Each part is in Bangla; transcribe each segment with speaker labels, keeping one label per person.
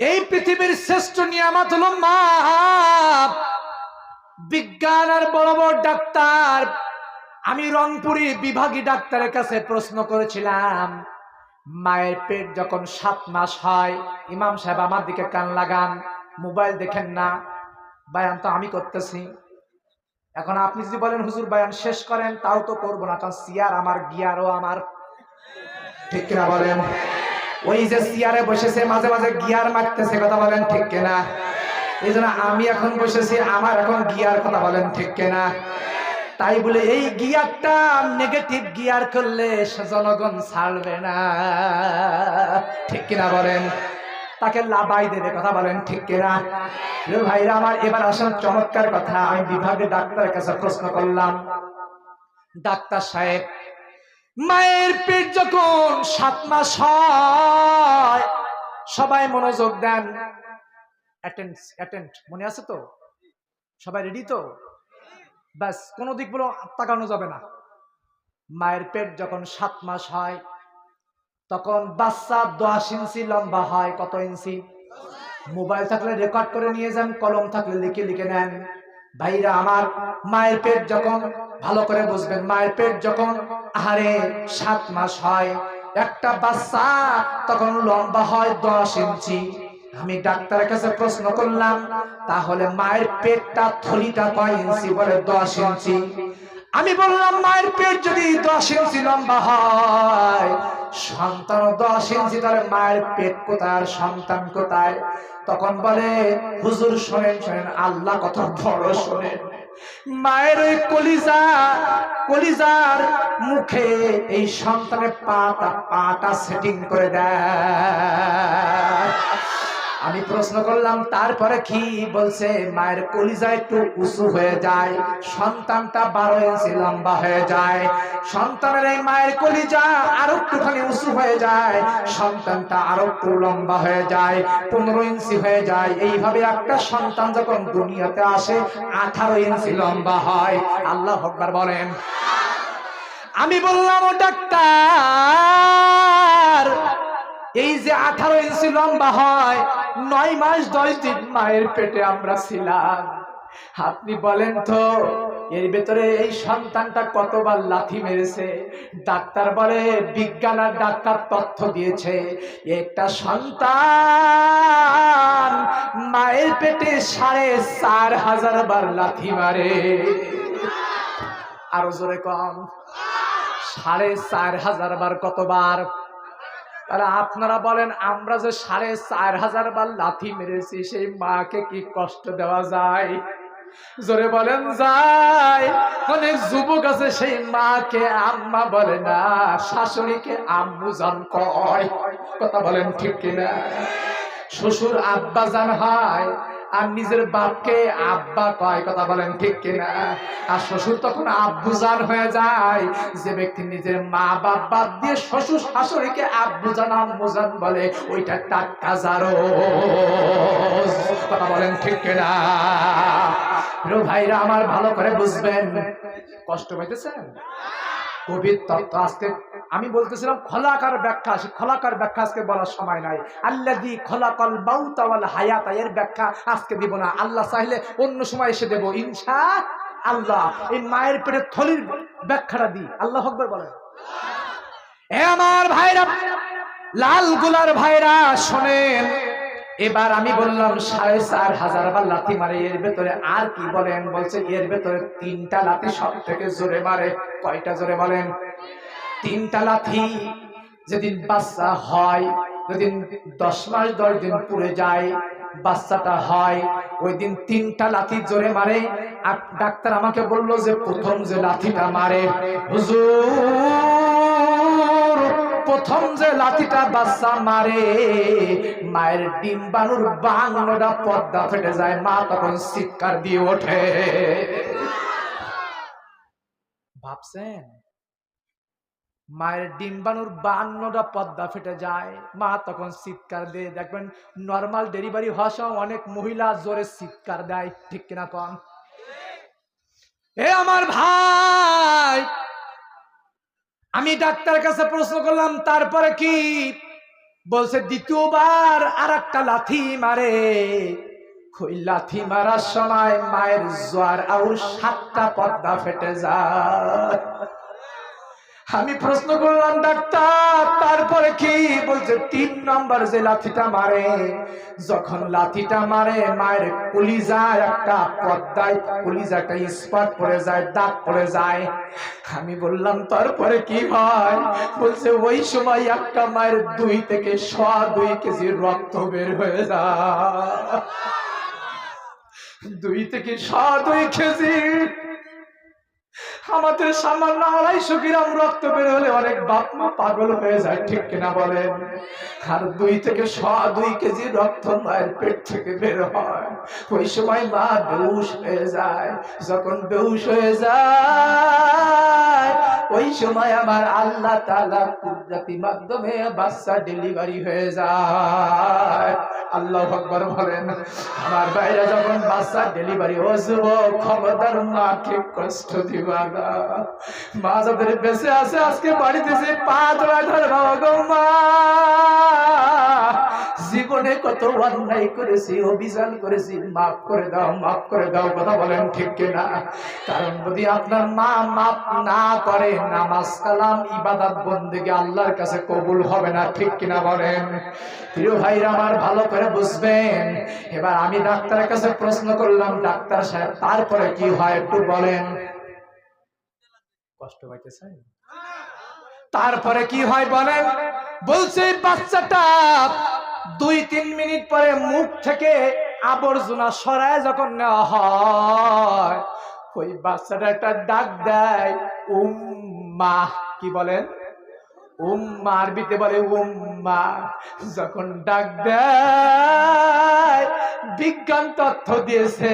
Speaker 1: এই পৃথিবীর শ্রেষ্ঠ নিয়ামত হল মা। বিজ্ঞান আর বড় বড় ডাক্তার। আমি রংপুরি বিভাগী ডাক্তারের কাছে প্রশ্ন করেছিলাম, মায়ের পেট যখন সাত মাস হয়, ইমাম সাহেব আমার দিকে কান লাগান, মোবাইল দেখেন না, বায়ান তো আমি করতেছি। এখন আপনি যদি বলেন, হুজুর, বায়ান শেষ করেন, তাও তো করব না, কারণ সিয়ার আমার গিয়ারও আমার। ঠিক কিনা বলেন? ওই যে সিয়ারে বসেছে, মাঝে মাঝে গিয়ার মারতেছে, কথা বলেন ঠিক কিনা? এই জন্য আমি এখন বসেছি, আমার এখন গিয়ার, কথা বলেন ঠিক কিনা? তাই বলে এই গিয়ারটা নেগেটিভ গিয়ার করলে জনগণ ছাড়বে না। ঠিক কিনা বলেন? তাকে লাভাই দেবে, কথা বলেন ঠিক কিনা? ভাইরা আমার, এবার আসেন চমৎকার কথা, আমি বিভাগের ডাক্তারের কাছে প্রশ্ন করলাম। ডাক্তার সাহেব মায়ের পেট যখন সাত মাস হয়, সবাই মনোযোগ দেন। মনে আছে তো? সবাই রেডি তো? ব্যাস, কোনো দিক বলো তাকানো যাবে না। মায়ের পেট যখন সাত মাস হয়, তখন বাচ্চা দশ ইঞ্চি লম্বা হয়, কত ইঞ্চি? মোবাইল থাকলে রেকর্ড করে নিয়ে যান, কলম থাকলে লিখে লিখে নেন। ভাইরা, আমার মায়ের পেট যখন ভালো করে বুঝবেন, মায়ের পেট যখন আহারে সাত মাস হয়, একটা বাচ্চা তখন লম্বা হয় দশ ইঞ্চি। আমি ডাক্তারের কাছে প্রশ্ন করলাম, তাহলে মায়ের পেটটা থলিটা কয় ইঞ্চি বলে দশ ইঞ্চি? আমি বললাম, মায়ের পেট যদি দশ ইঞ্চি লম্বা হয় সন্তান দশ ইঞ্চি, তাহলে মায়ের পেট কোথায়, সন্তান কোথায়? তখন বলে, হুজুর শোনেন শোনেন, আল্লাহ কত বড় শোনেন। মায়ের ওই কলিজা কলিজার মুখে এই সন্তানের পাটা পাটা সেটিং করে দেয়। আমি প্রশ্ন করলাম, তারপরে কি বলছে? মায়ের কলিজা একটু উঁচু হয়ে যায়, সন্তানটা বারো ইঞ্চি লম্বা হয়ে যায়। সন্তানের এই মায়ের কলিজা আরও একটুখানি উঁচু হয়ে যায়, সন্তানটা আরও একটু লম্বা হয়ে যায়, পনেরো ইঞ্চি হয়ে যায়। এইভাবে একটা সন্তান যখন দুনিয়াতে আসে, আঠারো ইঞ্চি লম্বা হয়। আল্লাহ হকবার বলেন। আমি বললাম, ও ডাক্তার এই যে আঠারো ইঞ্চি লম্বা হয়, নয় মাস, দশ দিন মায়ের পেটে আমরা ছিলাম। আপনি বলেন তো, এর ভেতরে এই সন্তানটা কতবার লাথি মেরেছে? ডাক্তার বলে, বিজ্ঞান আর ডাক্তার তথ্য দিয়েছে, একটা সন্তান মায়ের পেটে সাড়ে চার হাজার বার লাথি মারে। আরও জোরে কম। সাড়ে চার হাজার বার কতবার তাহলে আপনারা বলেন, আমরা যে সাড়ে চার হাজার বার লাথি মেরেছি, সেই মাকে কি কষ্ট দেওয়া যায়? জোরে বলেন, যায়। অনেক যুবক আছে, সেই মাকে আম্মা বলে, না, শাশুড়িকে আম্মু জান কয়। কথা বলেন ঠিক কিনা? শ্বশুর আব্বা জান হয়, আর নিজের বাপকে আব্বা কয়, কথা বলেন ঠিক কিনা? আর শ্বশুর তখন আব্বু জান হয়ে যায়, যে ব্যক্তি নিজের মা বাপ বাদ দিয়ে শ্বশুর শাশুড়িকে আব্বু জান আম্মু জান বলে, ওইটা টাক্কা জারো কথা বলেন ঠিক কিনা? ভাইরা আমার ভালো করে বুঝবেন। কষ্ট পাইতেছেন? আমি বলতেছিলাম খোলাকার ব্যাখ্যা সে খোলাকার ব্যাখ্যা আজকে বলার সময় নাই। আল্লাহ দি খোলাকল বাউতাওয়াল হায়াতা, এর ব্যাখ্যা আজকে দিব না। আল্লাহ চাইলে অন্য সময় এসে দেব, ইনশা আল্লাহ। এই মায়ের পেটে থলির ব্যাখ্যাটা দি। আল্লাহ হকবার বলেন। এ আমার ভাইরা, লালগুলার ভাইরা শোনেন। এবার আমি বললাম, সাড়ে চার হাজার বার লাথি মারে, এর ভেতরে আর কি বলেন? বলছে, এর ভেতরে তিনটা লাথি সব থেকে জোরে মারে। কয়টা জোরে বলেন? তিনটা লাথি যেদিন বাচ্চা হয়, যেদিন দশ মাস দশ দিন পুড়ে যায়, বাচ্চাটা হয় ওই দিন তিনটা লাথি জোরে মারে। আর ডাক্তার আমাকে বলল যে, প্রথম যে লাথিটা মারে, হুজুর! প্রথম যে লাঠিটা বাচ্চা মারে, মায়ের ডিম বানুর বাংলোটা পর্দা ফেটে যায়, মা তখন চিৎকার দিয়ে ওঠে। ভাবছেন? মায়ের ডিম্বাণুর বান্নটা পদ্মা ফেটে যায়, মা তখন চিৎকার দিয়ে, দেখবেন নর্মাল ডেলিভারি হওয়ার সময় অনেক মহিলা জোরে চিৎকার দেয়, ঠিক কিনা কন? এ আমার ভাই আমি ডাক্তার কাছে প্রশ্ন করলাম, তারপরে কি? বলছে, দ্বিতীয়বার আর একটা লাথি মারে। ওই লাথি মারার সময় মায়ের জ্বর আর সাতটা পদ্মা ফেটে যায়। আমি প্রশ্ন করলাম, ডাক্তার, তারপরে কি? বলছে, তিন নম্বর যে লাথিটা মারে, যখন লাথিটা মারে, মায়ের কলিজায় একটা পদ্মায় কলিজাটা স্পট পড়ে যায়, দাগ পড়ে যায়। আমি বললাম, তারপরে কি হয়? বলছে, ওই সময় একটা মায়ের দুই থেকে শ দুই কেজি রক্ত বের হয়ে যায়। দুই থেকে শ দুই কেজি আমাদের সামান্য আড়াইশো গ্রাম রক্ত বের হলে অনেক বাপ মা পাগল হয়ে যায়, ঠিক কিনা বলেন? আর দুই থেকে শ, দুই কেজি রক্ত মায়ের পেট থেকে বের হয়। ওই সময় মা বেউস হয়ে যায়। যখন বেউস হয়ে যায়, ওই সময় আমার আল্লাহ তালা কুদরতি মাধ্যমে বাচ্চা ডেলিভারি হয়ে যায়। আল্লাহ আকবার বলেন, আমার বাইরে যখন বাচ্চা ডেলিভারি যুবক ক্ষমতার মাকে কষ্ট দিবা না মা যাদের বেঁচে আছে, আজকে বাড়িতে যে পা জড়ায় ধরে, বাবা মা। জীবনে কত অন্যায় করেছি, অভিযান করেছি, মাফ করে দাও, মাফ করে দাও, কথা বলেন ঠিক কিনা? কারণ যদি আপনার মা মাফ না করে, নামাজ কালাম, ইবাদত বন্দেগে আল্লাহর কাছে কবুল হবে না, ঠিক কিনা বলেন? প্রিয় ভাইরা আমার ভালো করে বুঝবেন। এবার আমি ডাক্তারের কাছে প্রশ্ন করলাম, ডাক্তার সাহেব, তারপরে কি হয় একটু বলেন। কষ্ট পাইতেছেন তারপরে কি হয় বলেন? বলছে, বাচ্চাটা দুই তিন মিনিট পরে মুখ থেকে আবর্জনা সরায় যখন নেওয়া হয়, ওই বাচ্চাটা একটা ডাক দেয় উম্মা কি বলেন? উম্মা আরবিতে বলে উম্মা। যখন ডাক দেয়, বিজ্ঞান তথ্য দিয়েছে,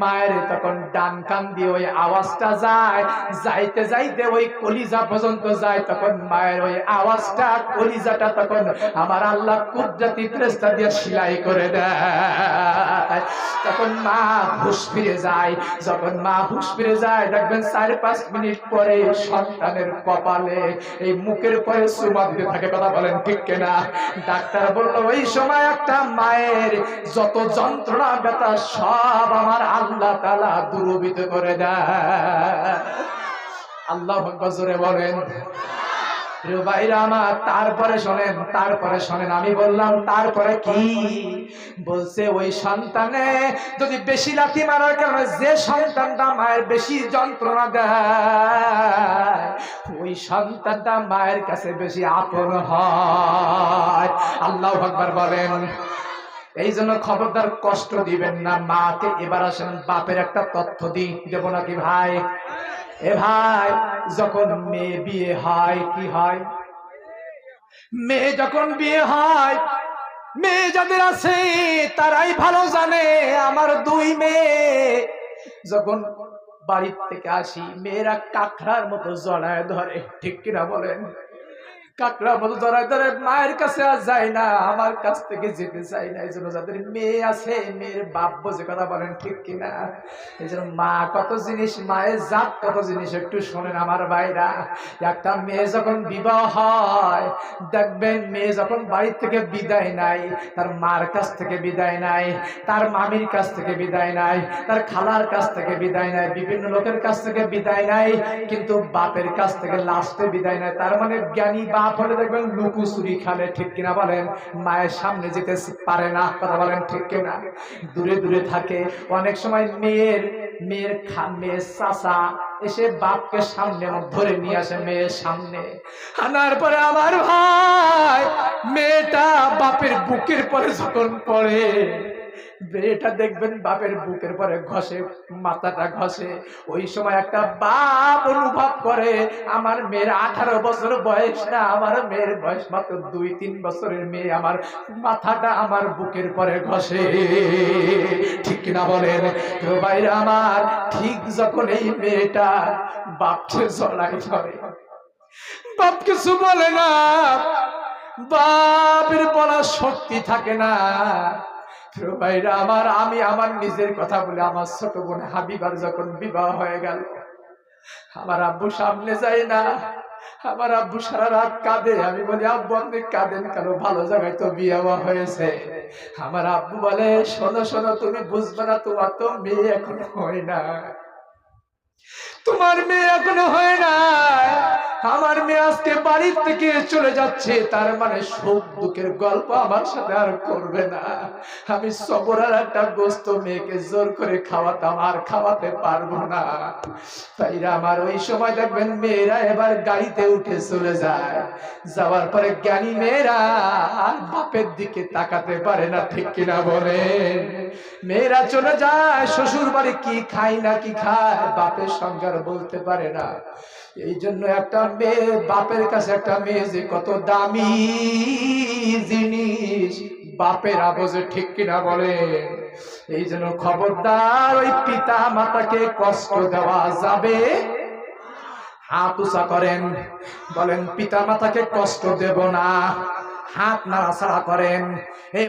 Speaker 1: মায়ের তখন ডান কান দিয়ে ওই আওয়াজটা যায়। যাইতে যাইতে ওই কলিজা পর্যন্ত যায়, তখন মায়ের ওই আওয়াজটা, কলিজাটা তখন আমার আল্লাহ কুদরতি প্রেস্তা দিয়ে সেলাই করে দেয়। তখন মা হুশ ফিরে যায়। যখন মা হুশ ফিরে যায়, দেখবেন চার পাঁচ মিনিট পরে সন্তানের কপালে, এই মুখের থাকে কথা বলেন, ঠিক ডাক্তার বলল, ওই সময় একটা মায়ের যত যন্ত্রণা, ব্যথা, সব আমার আল্লাহ তালা দুরবিত করে দেয় আল্লাহ জোরে বলেন। ভাইরা আমার, তারপরে শোনেন তারপরে শোনেন। আমি বললাম, তারপরে কি? বলছে, ওই সন্তানে যদি বেশি লাথি মারার কারণে যে সন্তানটা মায়ের বেশি যন্ত্রণা দেয়, ওই সন্তানটা মায়ের কাছে বেশি আপন হয়। আল্লাহ ভগবান বলেন। এই জন্য খবরদার কষ্ট দিবেন না। মাকে এবার আসেন, বাপের একটা তথ্য দিই। দেবো নাকি ভাই? এ ভাই, যখন মেয়ে বিয়ে হয়, কি হয়? মেয়ে যখন বিয়ে হয় মেয়ে যাদের আছে, তারাই ভালো জানে, আমার দুই মেয়ে। যখন বাড়ির থেকে আসি, মেয়েরা কাঁকড়ার মতো জড়ায় ধরে, ঠিক কিনা বলেন? কাকড়া মতো ধরায় ধরে মায়ের কাছে আর যায় না, আমার কাছ থেকে যেতে চাই না। এই জন্য যাদের মেয়ে আছে, মেয়ের বাপ বোঝে কথা বলেন ঠিক কিনা? এই জন্য মা কত জিনিস, মায়ের জাত কত জিনিস একটু শোনেন আমার ভাইরা। একটা মেয়ে যখন বিবাহ হয়, দেখবেন মেয়ে যখন বাড়ি থেকে বিদায় নাই তার মার কাছ থেকে বিদায় নাই তার মামির কাছ থেকে বিদায় নাই তার খালার কাছ থেকে বিদায় নাই বিভিন্ন লোকের কাছ থেকে বিদায় নাই কিন্তু বাপের কাছ থেকে লাস্টে বিদায় নাই তার মানে জ্ঞানী বাপ হলে দেখবেন লুকুচুরি খালে ঠিক কিনা বলেন? মায়ের সামনে যেতে পারে না, কথা বলেন ঠিক কিনা? দূরে দূরে থাকে। অনেক সময় মেয়ের মেয়ের খা, মেয়ের চাষা এসে বাপকে সামনে ধরে নিয়ে আসে মেয়ের সামনে। আনার পরে আমার ভাই, মেয়েটা বাপের বুকের পরে যখন পড়ে মেয়েটা দেখবেন বাপের বুকের পরে ঘষে, মাথাটা ঘষে। ওই সময় একটা বাপ অনুভব করে, আমার মেয়ের আঠারো বছর বয়স না, আমার মেয়ের বয়স মাত্র দুই, তিন বছরের মেয়ে, আমার মাথাটা আমার বুকের পরে ঘষে। ঠিক কিনা বলেন? তো বাইরে আমার, ঠিক যখন এই মেয়েটা বাপকে জড়াই ধরে, বাপ কিছু বলে না। বাপের বলার শক্তি থাকে না। ভাইরা আমার, আমি আমার নিজের কথা বলে আমার ছোট বোন হাবিবার যখন বিবাহ হয়ে গেল, আমার আব্বু সামনে যায় না, আমার আব্বু সারা রাত কাঁদে। আমি বলি, আব্বু, আপনি কাঁদেন কেন? ভালো জায়গায় তো বিয়ে হয়েছে। আমার আব্বু বলে, শোনো শোনো, তুমি বুঝবে না, তোমার তো মেয়ে এখনও হয় না। তোমার মেয়ে এখনও হয় না। আমার মেয়ে আজকে বাড়ির থেকে চলে যাচ্ছে, তার মানে সুখ দুঃখের গল্প আমার সাথে আর করবে না। আমি সবরার একটা গোস্ত মেয়েকে জোর করে খাওয়াতাম, আর খাওয়াতে পারব না। তাইরা আমার, ওই সময় দেখবেন মেয়েরা এবার গাড়িতে উঠে চলে যায়। যাওয়ার পরে জ্ঞানী মেয়েরা আর বাপের দিকে তাকাতে পারে না, ঠিক কিনা বলেন? মেয়েরা চলে যায় শ্বশুর বাড়ি কি খায় না কি খায়, বাপের আর বলতে পারে না। এই জন্য একটা মেয়ে, বাপের কাছে একটা মেয়ে যে কত দামি জিনিস, বাপের আবজে ঠিক কিনা বলে? এই জন্য খবরদার ওই পিতা মাতাকে কষ্ট দেওয়া যাবে। হাত করেন, বলেন পিতা মাতাকে কষ্ট দেব না। হাত নাড়াচাড়া করেন।